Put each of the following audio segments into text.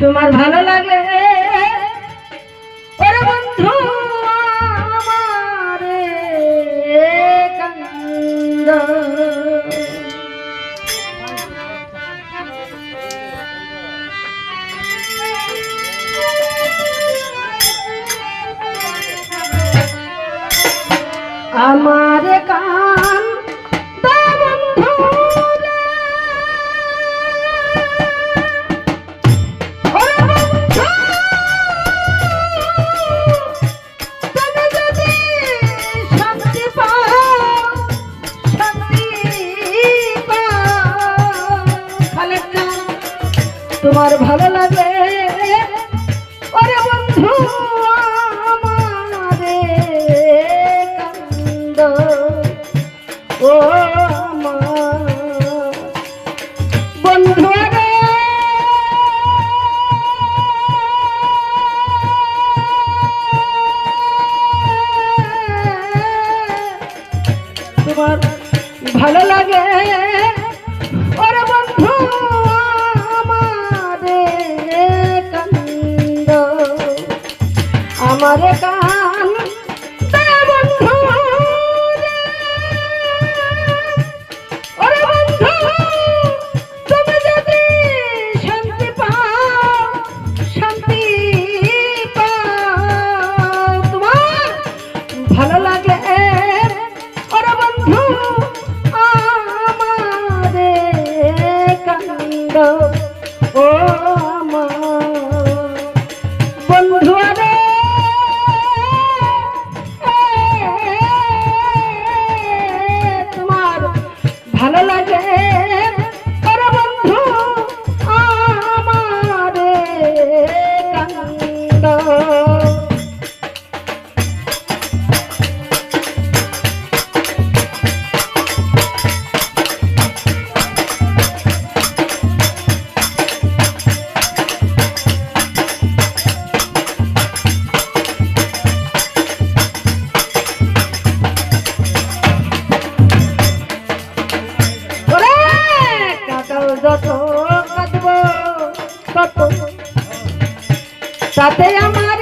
তোমার ভালো লাগলে ওরে বন্ধু আমারে কান্দ। আমার তোমার ভালো লাগে? ওরে বন্ধু আমারে কান্দ। ও বন্ধু তোমার ভালো লাগে? আমারে কান তাতে আমার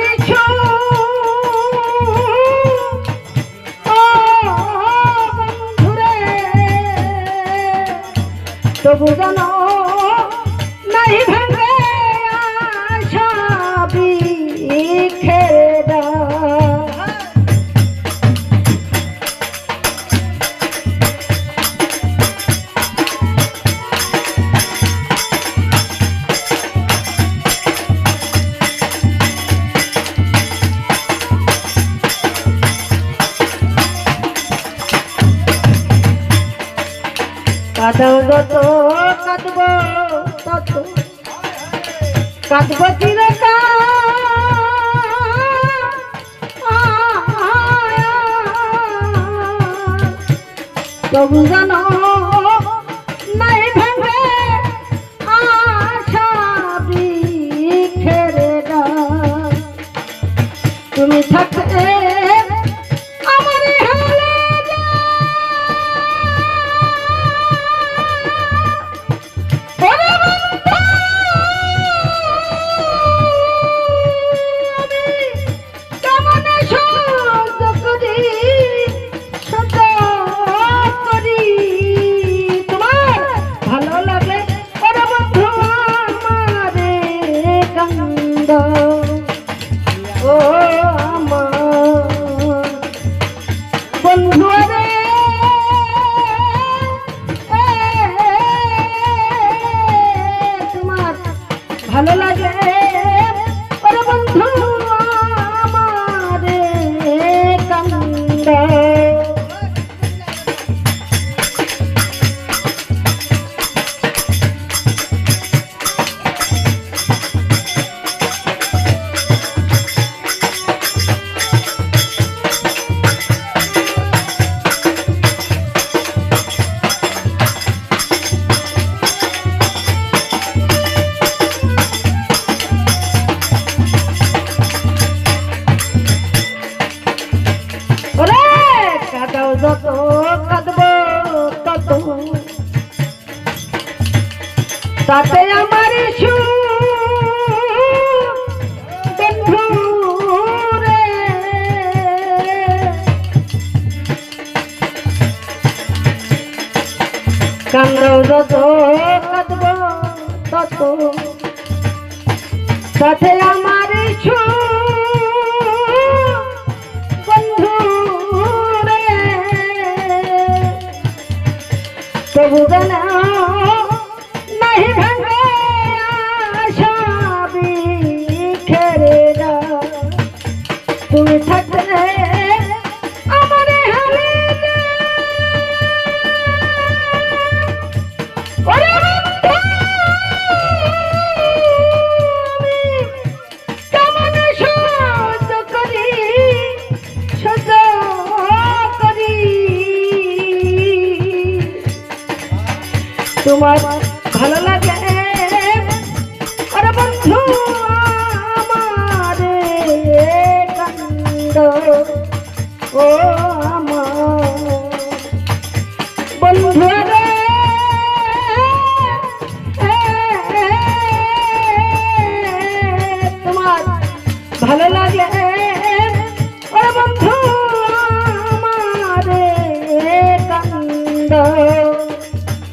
তবু যেন কাঁদাও যত কাঁদব তত। কাঁদব তবু যেন নাই ভেঙে আশা বিখেরে তুমি থাকতে কান্দ ও আমার তোমার ভালো লাগে যত কাঁদব তত। তাতে আমার কান্দ যত কাঁদব তত। সাথে আমার ছোট তবু বেলা নাহি ভাঙে আশা বিখেরে তুমি থাকবে তোমার ভালো লাগে?